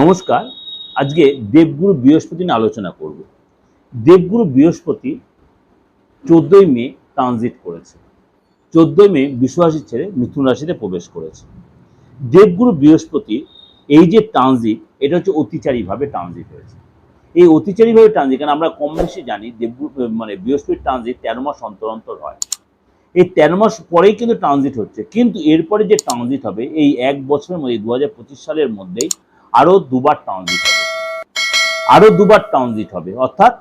নমস্কার, আজকে দেবগুরু বৃহস্পতি নিয়ে আলোচনা করব। দেবগুরু বৃহস্পতি চোদ্দই মে ট্রানজিট করেছে। চোদ্দই মে বিশ্বরাশি ছেড়ে মিথুন রাশিতে প্রবেশ করেছে। দেবগুরু বৃহস্পতি এই যে ট্রানজিট এটা হচ্ছে অতিচারীভাবে ট্রানজিট হয়েছে। এই অতিচারীভাবে ট্রানজিট কারণ আমরা কম বেশি জানি, দেবগুরু মানে বৃহস্পতির ট্রানজিট তেরো মাস অন্তর অন্তর হয়। এই তেরো মাস পরেই কিন্তু ট্রানজিট হচ্ছে। কিন্তু এরপরে যে ট্রানজিট হবে, এই এক বছরের মধ্যে দু হাজার পঁচিশ সালের মধ্যেই আরও দুবার ট্রানজিট হবে। আরও দুবার ট্রানজিট হবে। অর্থাৎ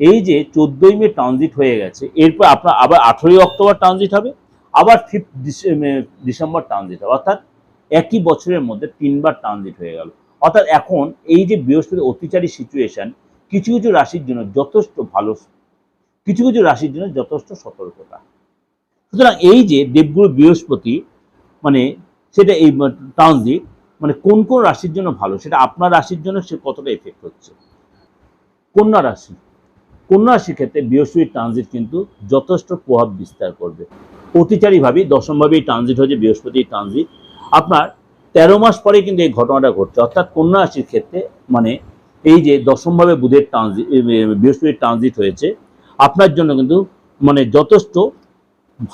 এই যে চোদ্দই মে ট্রানজিট হয়ে গেছে, এরপর আপনার আবার আঠেরোই অক্টোবর ট্রানজিট হবে, আবার ফিফথ ডিসেম্বর ট্রানজিট হবে। অর্থাৎ একই বছরের মধ্যে তিনবার ট্রানজিট হয়ে গেল। অর্থাৎ এখন এই যে বৃহস্পতি অত্যাচারী সিচুয়েশন কিছু কিছু রাশির জন্য যথেষ্ট ভালো, কিছু কিছু রাশির জন্য যথেষ্ট সতর্কতা। সুতরাং এই যে দেবগুরু বৃহস্পতি মানে সেটা এই ট্রানজিট মানে কোন কোন রাশির জন্য ভালো? সেটা আপনার রাশির জন্য সে কতটা এফেক্ট হচ্ছে কন্যা রাশি। কন্যা রাশির ক্ষেত্রে বৃহস্পতির ট্রানজিট কিন্তু যথেষ্ট প্রভাব বিস্তার করবে। অতিচারীভাবেই দশমভাবেই ট্রানজিট হয়েছে বৃহস্পতির ট্রানজিট আপনার তেরো মাস পরে কিন্তু এই ঘটনাটা ঘটছে। অর্থাৎ কন্যা রাশির ক্ষেত্রে মানে এই যে দশমভাবে বুধের ট্রানজিট বৃহস্পতির ট্রানজিট হয়েছে, আপনার জন্য কিন্তু মানে যথেষ্ট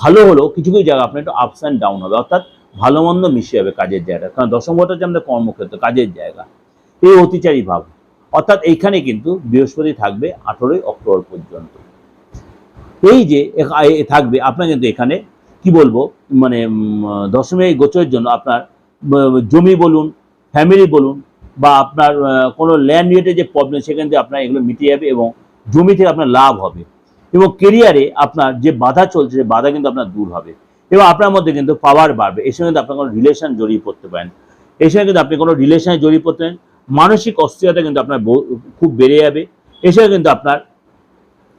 ভালো হলেও কিছু কিছু জায়গা আপনার একটু আপস অ্যান্ড ডাউন হবে। অর্থাৎ ভালো মন্দ মিশে যাবে কাজের জায়গা। কারণ দশম হচ্ছে আমাদের কর্মক্ষেত্র, কাজের জায়গা। এই অতিচারী ভাব। অর্থাৎ এইখানে কিন্তু বৃহস্পতি থাকবে আঠেরোই অক্টোবর পর্যন্ত। এই যে থাকবে, আপনার কিন্তু এখানে কি বলব? মানে দশমী গোচরের জন্য আপনার জমি বলুন ফ্যামিলি বলুন, বা আপনার কোনো ল্যান্ড রিলেটেড যে প্রবলেম সেখান থেকে আপনার এগুলো মিটে যাবে এবং জমি থেকে আপনার লাভ হবে। এবং কেরিয়ারে আপনার যে বাধা চলছে সেই বাধা কিন্তু আপনার দূর হবে। এবং আপনার মধ্যে কিন্তু পাওয়ার বাড়বে। এর সঙ্গে কিন্তু আপনার কোনো রিলেশন জড়িয়ে পড়তে পারেন। এর সঙ্গে কিন্তু আপনি কোনো রিলেশনে জড়িয়ে পড়তে পারেন। মানসিক অস্থিরতা কিন্তু আপনার খুব বেড়ে যাবে। এর সঙ্গে কিন্তু আপনার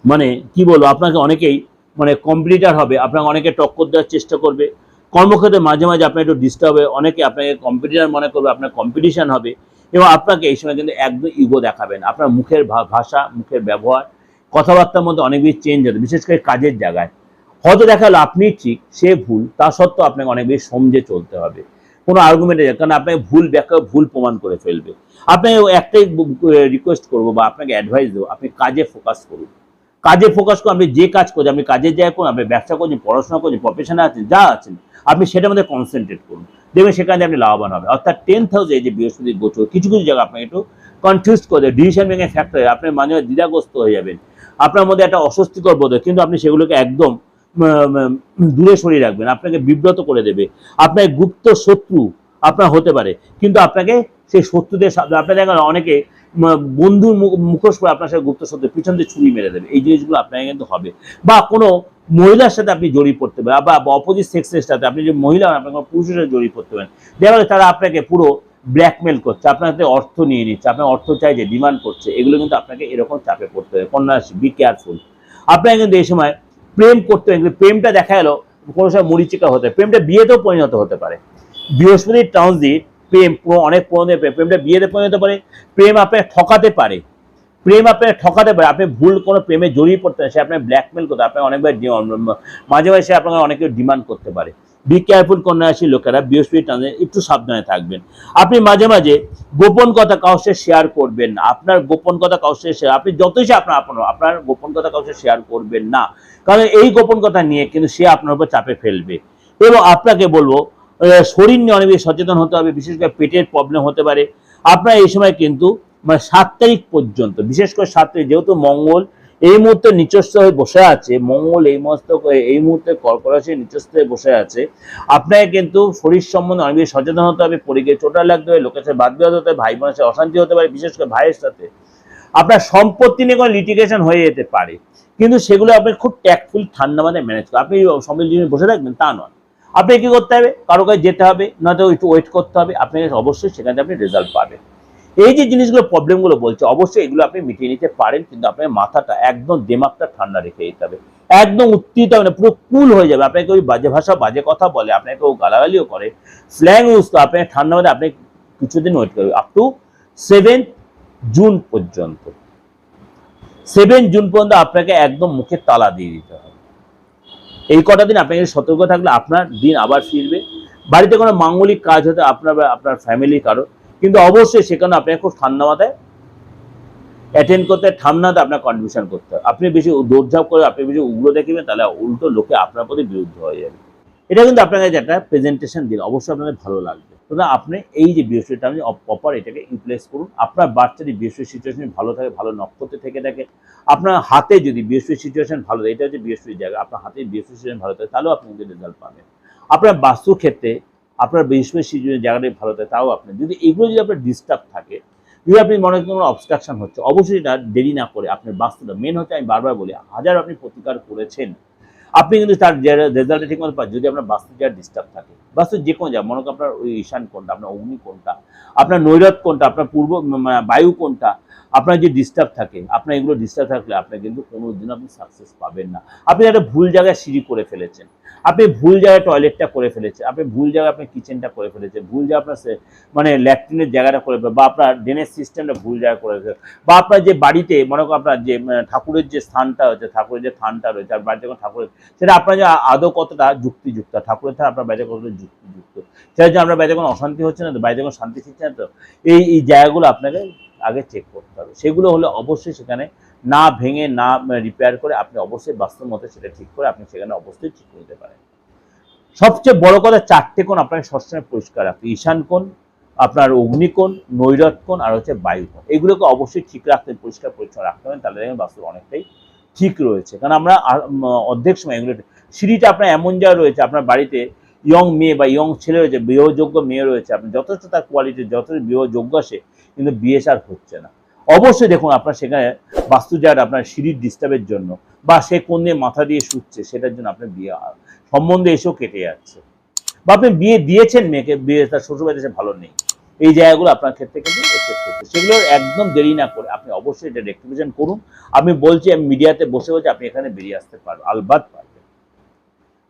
মানে কি বলব, আপনাকে অনেকেই মানে কম্পিটিটার হবে। আপনাকে অনেকে টক্কর দেওয়ার চেষ্টা করবে। কর্মক্ষেত্রে মাঝে মাঝে আপনার একটু ডিস্টার্ব হবে। অনেকে আপনাকে কম্পিটিটার মনে করবে, আপনার কম্পিটিশন হবে। এবং আপনাকে এই সময় কিন্তু একদম ইগো দেখাবেন। আপনার মুখের ভাষা, মুখের ব্যবহার, কথাবার্তার মধ্যে অনেক বেশি চেঞ্জ হবে, বিশেষ করে কাজের জায়গায়। হয়তো দেখা গেলো আপনি ঠিক, সে ভুল, তা সত্ত্বেও আপনাকে অনেক বেশি সমঝে চলতে হবে। কোনো আর্গুমেন্টে কারণ আপনাকে ভুল ব্যাখ্যা, ভুল প্রমাণ করে ফেলবে। আপনাকে একটাই রিকোয়েস্ট করব বা আপনাকে অ্যাডভাইস দেবো, আপনি কাজে ফোকাস করুন। কাজে ফোকাস করুন, আপনি যে কাজ করছেন, আপনি কাজের জায়গায় করুন, আপনি ব্যবসা করছেন, পড়াশোনা করছেন প্রফেশনে আছেন, যা আছেন, আপনি সেটার মধ্যে কনসেন্ট্রেট করুন। দেখবেন সেখানে আপনি লাভবান হবে অর্থাৎ টেন্থ হাউসে যে বৃহস্পতি গোচর, কিছু কিছু জায়গা আপনাকে একটু কনফিউজ করে দেয় ডিসিশন মেকিং ফ্যাক্টর আপনি মাঝে মাঝে দ্বিধাগ্রস্ত হয়ে যাবেন। আপনার মধ্যে একটা অস্বস্তিকর বোধ হয়, কিন্তু আপনি সেগুলোকে একদম দূরে সরিয়ে রাখবেন আপনাকে বিব্রত করে দেবে। আপনার গুপ্ত শত্রু আপনার হতে পারে কিন্তু আপনাকে সেই শত্রুদের সাথে আপনার দেখেন অনেকে বন্ধুর মুখ- মুখোশ করে আপনার সাথে গুপ্ত শত্রু পিছন দিয়ে ছুরি মেরে দেবে। এই জিনিসগুলো আপনাকে কিন্তু হবে। বা কোনো মহিলার সাথে আপনি জড়িয়ে পড়তে পারেন বা অপোজিট সেক্সের সাথে আপনি যে মহিলা হন, আপনি কোনো পুরুষের সাথে জড়িয়ে পড়তে পারেন দেখা তারা আপনাকে পুরো ব্ল্যাকমেল করছে আপনার হাতে অর্থ নিয়ে নিচ্ছে আপনার অর্থ চাইছে ডিমান্ড করছে এগুলো কিন্তু আপনাকে এরকম চাপে পড়তে হবে। কন্যা বি কেয়ারফুল আপনাকে কিন্তু এই সময় প্রেম করতে হবে কিন্তু প্রেমটা দেখা গেলো কোনো সময় মরিচিকা হতে পারে প্রেমটা বিয়েতেও পরিণত হতে পারে। বৃহস্পতির ট্রানজিট, প্রেম অনেক পুরোনো প্রেম, প্রেমটা বিয়েতে পরিণত পারে, প্রেম আপনাকে ঠকাতে পারে। প্রেম আপনাকে ঠকাতে পারে, আপনি ভুল কোনো প্রেমে জড়িয়ে পড়তে সে আপনার ব্ল্যাকমেল করতে আপনার অনেকবার মাঝে মাঝে সে আপনাকে অনেকে ডিমান্ড করতে পারে। বি কেয়ারফুল কন্যা লোকেরা, বৃহস্পতি ট্রানজিট, একটু সাবধানে থাকবেন। আপনি মাঝে মাঝে গোপন কথা সাথে শেয়ার করবেন না। আপনার গোপন কথা সাথে শেয়ার আপনি যতই আপনার আপন আপনার গোপন কথা সাথে শেয়ার করবেন না। কারণ এই গোপন কথা নিয়ে কিন্তু সে আপনার উপর চাপে ফেলবে। এবং আপনাকে বলব শরীর নিয়ে অনেক সচেতন হতে হবে, বিশেষ করে পেটের প্রবলেম হতে পারে। আপনার এই সময় কিন্তু মানে সাত তারিখ পর্যন্ত, বিশেষ করে সাত তারিখ, যেহেতু মঙ্গল এই মুহূর্তে নিচস্থ হয়ে বসে আছে, মঙ্গল এই মুহূর্তে এই মুহূর্তে কর্করাশি নিচস্থ হয়ে বসে আছে। আপনাকে কিন্তু শরীর সম্বন্ধে অনেক বেশি সচেতন হতে হবে পরিবেশ চোটা লাগতে হবে, লোকের সাথে বাদ বিবাদ হতে হবে, ভাই বোনের সাথে অশান্তি হতে পারে, বিশেষ করে ভাইয়ের সাথে। আপনার সম্পত্তি নিয়ে কোনো লিটিগেশন হয়ে যেতে পারে, কিন্তু সেগুলো আপনি খুব ট্যাক্টফুল ঠান্ডা মাথায় ম্যানেজ করেন আপনি সম্পত্তি জিনিস বসে থাকবেন, তা নয়। আপনাকে কি করতে হবে? কারও কাছে যেতে হবে, নয়তো একটু ওয়েট করতে হবে, আপনাকে অবশ্যই সেখানে আপনি রেজাল্ট পাবেন। এই যে জিনিসগুলো প্রবলেমগুলো বলছে, অবশ্যই এগুলো আপনি মিটিয়ে নিতে পারেন, কিন্তু আপনার মাথাটা একদম দেমাগটা ঠান্ডা রেখে দিতে হবে। একদম উত্তীত হবে না, পুরো কুল হয়ে যাবে। আপনাকে ওই বাজে ভাষা, বাজে কথা বলে, আপনাকে ও গালাগালিও করে। স্ল্যাং ইউজ করে, আপনাকে ঠান্ডা মানে আপনি কিছুদিন ওয়েট করবে আপ টু সেভেন জুন পর্যন্ত। সেভেন জুন পর্যন্ত আপনাকে একদম মুখে তালা দিয়ে দিতে হবে। এই কটা দিন আপনাকে সতর্ক থাকলে আপনার দিন আবার ফিরবে। বাড়িতে কোনো মাঙ্গলিক কাজ হতে আপনার আপনার ফ্যামিলি কারও কিন্তু অবশ্যই সেখানে আপনাকে খুব ঠান্ডা মাথায় অ্যাটেন্ড করতে ঠান্ডাতে আপনার কন্ট্রিবিউশন করতে হবে। আপনি বেশি দৌড়ঝাঁপ করে, আপনি বেশি উগ্র দেখিবেন, তাহলে উল্টো লোকে আপনার প্রতি বিরুদ্ধ হয়ে যাবে। এটা কিন্তু আপনাকে একটা প্রেজেন্টেশন দিন। অবশ্যই আপনাদের ভালো লাগবে। সুতরাং আপনি এই যে বৃহস্পতিটা আপনি প্রপার এটাকে ইউটিলাইজ করুন। আপনার বাচ্চা যদি বৃহস্পতি সিচুয়েশন ভালো থাকে, ভালো নক্ষত্রে থেকে থাকে, আপনার হাতে যদি বৃহস্পতি সিচুয়েশন ভালো থাকে, এটা হচ্ছে বৃহস্পতির জায়গা। আপনার হাতে বৃহস্পতি সিচুয়েশন ভালো থাকে, তাহলেও আপনি কিন্তু রেজাল্ট পাবেন। আপনার বাস্তুর ক্ষেত্রে আপনার বেশি বেশি জায়গাটাই ভালো থাকে তাও আপনি। যদি এগুলো যদি আপনার ডিস্টার্ব থাকে, যদি আপনি মনে করেন কোনো অবস্ট্রাকশন হচ্ছে, অবশ্যই এটা দেরি না করে আপনার বাস্তুটা মেন হচ্ছে আমি বারবার বলি, হাজার আপনি প্রতিকার করেছেন, আপনি কিন্তু তার রেজাল্টটা ঠিক মতো পান। যদি আপনার বাস্তু জায়গা ডিস্টার্ব থাকে বাস্তু যে কোনো জায়গা, মনে করো আপনার ওই ঈশান কোনটা আপনার অগ্নি কোনটা আপনার নৈরত কোনটা আপনার পূর্ব বায়ু কোনটা আপনার যে ডিস্টার্ব থাকে, আপনার এগুলো ডিস্টার্ব থাকলে আপনি কিন্তু কোনো দিন আপনি সাকসেস পাবেন না। আপনি একটা ভুল জায়গায় সিঁড়ি করে ফেলেছেন। আপনি ভুল জায়গায় টয়লেটটা করে ফেলেছেন, আপনি ভুল জায়গায় আপনার কিচেনটা করে ফেলেছেন, ভুল জায়গায় আপনার মানে ল্যাট্রিনের জায়গাটা করে বা আপনার ড্রেনের সিস্টেমটা ভুল জায়গায় করে ফেলে, বা আপনার যে বাড়িতে, মনে করো আপনার যে ঠাকুরের যে স্থানটা হচ্ছে ঠাকুরের যে স্থানটা রয়েছে, আর বাড়িতে যখন ঠাকুরের সেটা আপনার যে আদৌ কতটা যুক্তিযুক্ত, ঠাকুরের থেকে আপনার বাড়িতে কতটা যুক্তিযুক্ত সেটা যে আপনার বাড়িতে কোনো অশান্তি হচ্ছে না তো বাড়িতে কোনো শান্তি শিখছে না তো, এই এই জায়গাগুলো আপনাকে আগে চেক করতে হবে। সেগুলো হলে অবশ্যই সেখানে না ভেঙে, না রিপেয়ার করে আপনি অবশ্যই বাস্তব মতে সেটা ঠিক করে আপনি সেখানে অবশ্যই ঠিক করতে পারেন। সবচেয়ে বড় কথা চারটে কোণ আপনাকে সবসময় পরিষ্কার রাখতে ঈশান কোণ, আপনার অগ্নিকোণ নৈরত কোণ আর হচ্ছে বায়ু কোণ। এগুলোকে অবশ্যই ঠিক রাখতে, পরিষ্কার, পরিচ্ছন্ন রাখতে হবে, তাহলে দেখবেন বাস্তব অনেকটাই ঠিক রয়েছে। কারণ আমরা অর্ধেক সময় এগুলো সিঁড়িটা আপনার এমন জায়গায় রয়েছে, আপনার বাড়িতে ইয়ং মেয়ে বা ইয়ং ছেলে রয়েছে, বিবাহযোগ্য মেয়ে রয়েছে, আপনি যথেষ্ট তার কোয়ালিটি যথেষ্ট বিবাহযোগ্য আসে, কিন্তু বিয়ে সার হচ্ছে না। অবশ্যই দেখুন আপনার সেখানে বাস্তু জায়গাটা আপনার সিঁড়ির ডিস্টার্বের জন্য, বা সে কোন দিয়ে মাথা দিয়ে শুচ্ছে, সেটার জন্য আপনার বিয়ে সম্বন্ধে এসেও কেটে যাচ্ছে। বা আপনি বিয়ে দিয়েছেন মেয়েকে, বিয়ে তার শ্বশুরবাড়িতে সে ভালো নেই। এই জায়গাগুলো আপনার ক্ষেত্রে কিন্তু এফেক্ট হচ্ছে। সেগুলো একদম দেরি না করে আপনি অবশ্যই এটা রেক্টিফিকেশন করুন। আমি বলছি, আমি মিডিয়াতে বসে বসে আপনি এখানে বেরিয়ে আসতে পারবেন আলবাদ পারবেন।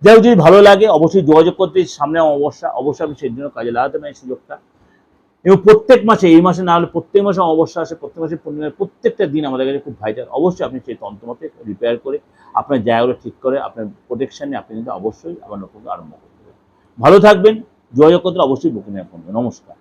যাই যদি ভালো লাগে, অবশ্যই যোগাযোগ করতে সামনে অবশ্যই অবশ্যই আমি সেই জন্য কাজে লাগাতে পারি সুযোগটা। এবং প্রত্যেক মাসে, এই মাসে না হলে প্রত্যেক মাসে অবশ্যই আসে, প্রত্যেক মাসে পূর্ণিমার প্রত্যেকটা দিন আমাদের কাছে খুব ভাইটাল অবশ্যই আপনি সেই তন্ত্রমতে রিপেয়ার করে, আপনার জায়গাগুলো ঠিক করে, আপনার প্রোটেকশানে আপনি কিন্তু অবশ্যই আবার নতুন আরম্ভ করতে পারেন। ভালো থাকবেন, যোগাযোগ করতে অবশ্যই বুকিং করবেন। নমস্কার।